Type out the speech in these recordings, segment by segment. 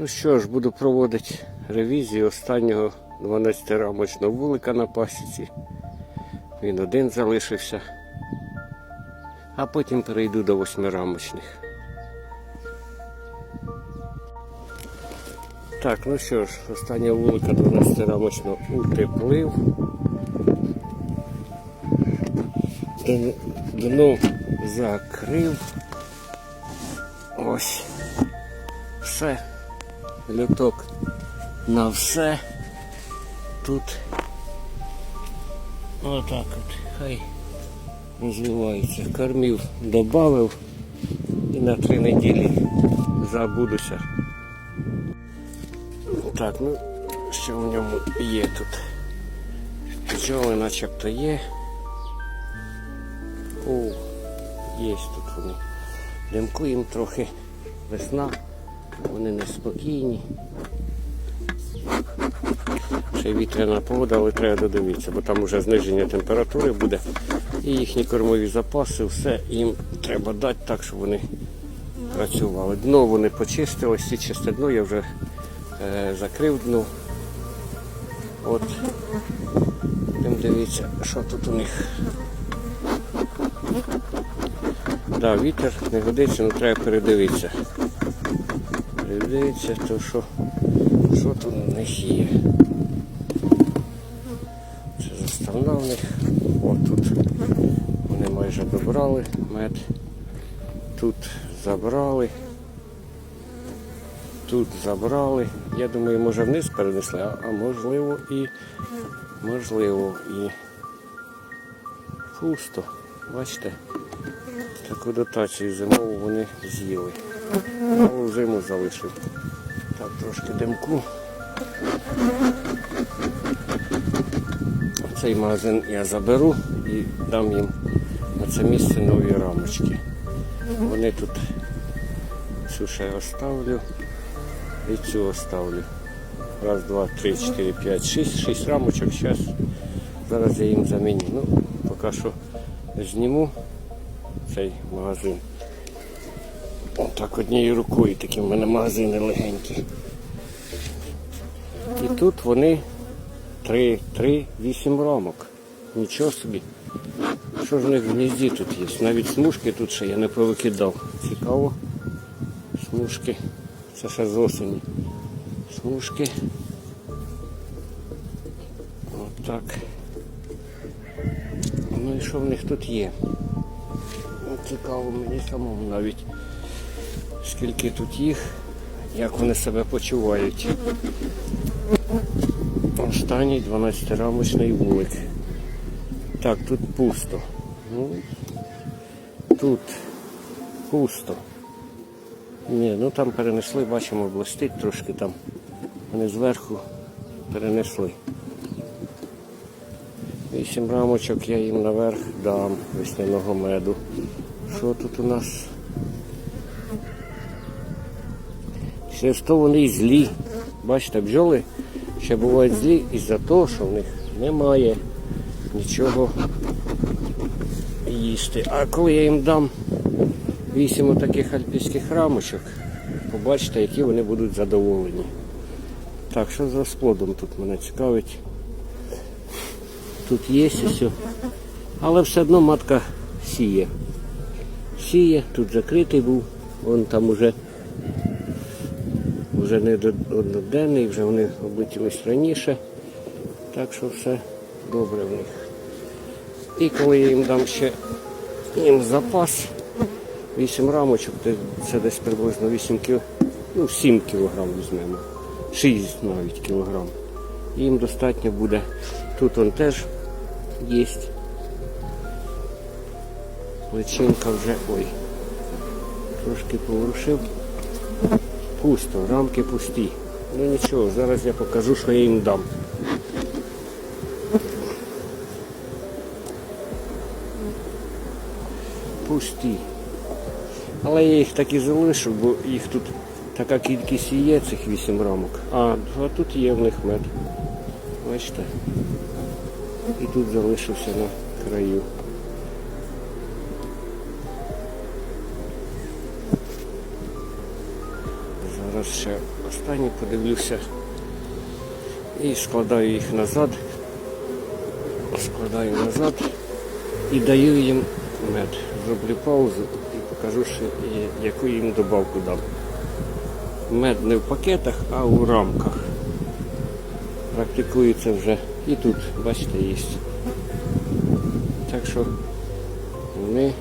Ну що ж, буду проводити ревізію останнього 12-рамочного вулика на пасіці. Він один залишився. А потім перейду до 8-рамочних. Так, ну що ж, остання вулика 12-рамочного утеплив. Дно закрив. Ось. Все. Люток на все. Тут отак от. Хай розвивається. Кормів додав і на три неділі забудуся. Так, ну що в ньому є тут? Пчоли начебто є. О, є тут вони. Димкуємо трохи весна, вони неспокійні. Ще вітряна погода, але треба додивитися, бо там вже зниження температури буде. І їхні кормові запаси, все їм треба дати так, щоб вони працювали. Дно вони почистили, всі чисте дно, я вже е, закрив дно. От. Будемо дивитися, що тут у них. Да, вітер не годиться, але треба передивитися. Передивитися, то що, що тут у них є. Це заставна в. От тут вони майже добрали мед. Тут забрали. Тут забрали. Я думаю, може вниз перенесли, а, а можливо і можливо і пусто. Бачите? Таку дотацію зимову вони з'їли. Нову зиму залишив. Так, трошки димку. Цей магазин я заберу і дам їм на це місце нові рамочки. Вони тут цю ще оставлю і цю оставлю. Раз, два, три, чотири, п'ять, шість. Шість рамочок. Зараз, зараз я їм заміню. Ну, поки що зніму цей магазин. Так однією рукою такі в мене магазини легенькі. І тут вони 3, 3, 8 рамок. Нічого собі. Що ж в них в гнізді тут є? Навіть смужки тут ще я не повикидав. Цікаво. Смужки. Це ще з осені. Смужки. Отак. Ну і що в них тут є? Ну, Цікаво мені самому навіть скільки тут їх, як вони себе почувають. Останній 12-рамочний вулик. Так, тут пусто. Ну, тут пусто. Ні, ну там перенесли, бачимо, блистить трошки там. Вони зверху перенесли. Вісім рамочок я їм наверх дам весняного меду. Що тут у нас? Через то вони і злі. Бачите, бджоли ще бувають злі із-за того, що в них немає нічого їсти. А коли я їм дам вісім таких альпійських рамочок, побачите, які вони будуть задоволені. Так, що за сплодом тут мене цікавить? Тут є все. Але все одно матка сіє. Сіє, тут закритий був, вон там уже вже не одноденний, вже вони облетілись раніше. Так що все добре в них. І коли я їм дам ще їм запас, 8 рамочок, це десь приблизно 8 кіл, ну 7 кілограм візьмемо. 6 навіть кілограм. Їм достатньо буде. Тут он теж є. Личинка вже ой. Трошки поворушив. Пусто, рамки пусті. Ну нічого, зараз я покажу, що я їм дам. Пусті. Але я їх так і залишу, бо їх тут така кількість і є, цих вісім рамок. А, а тут є в них мед. Бачите? І тут залишився на краю. Зараз ще останні подивлюся і складаю їх назад. Складаю назад і даю їм мед. Зроблю паузу і покажу, що, яку їм добавку дам. Мед не в пакетах, а у рамках. Практикується вже і тут, бачите, є. Так що вони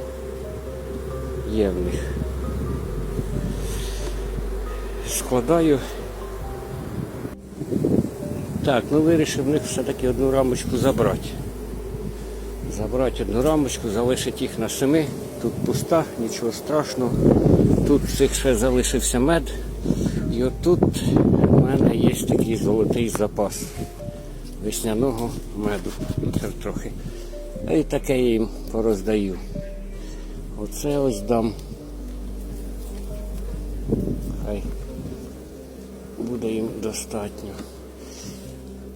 є в них. Складаю. Так, ну вирішив в них все-таки одну рамочку забрати. Забрати одну рамочку, залишити їх на семи. Тут пуста, нічого страшного. Тут цих ще залишився мед. І отут у мене є такий золотий запас весняного меду. Трохи. А і таке я їм пороздаю. Оце ось дам. Хай буде їм достатньо.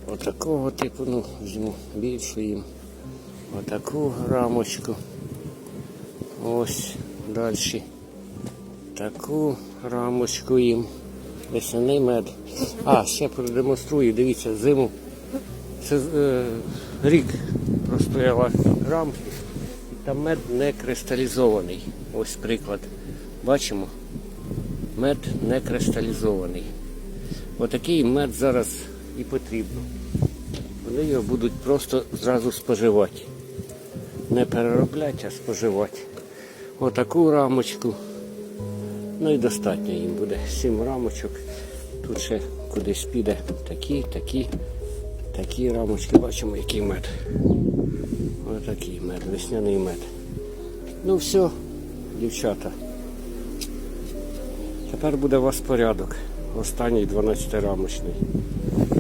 Отакого типу, ну, візьму більшу їм. Отаку рамочку. Ось далі. Таку рамочку їм. Весняний мед. А, ще продемонструю, дивіться, зиму. Це е, рік простояла рамки. І там мед не кристалізований. Ось приклад. Бачимо? Мед не кристалізований. Отакий мед зараз і потрібно. Вони його будуть просто зразу споживати. Не переробляти, а споживати. Отаку рамочку. Ну і достатньо їм буде. Сім рамочок. Тут ще кудись піде такі, такі, такі рамочки. Бачимо, який мед. Отакий мед, весняний мед. Ну все, дівчата. Тепер буде у вас порядок. Останній 12 рамочний.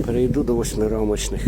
Перейду до 8 рамочних.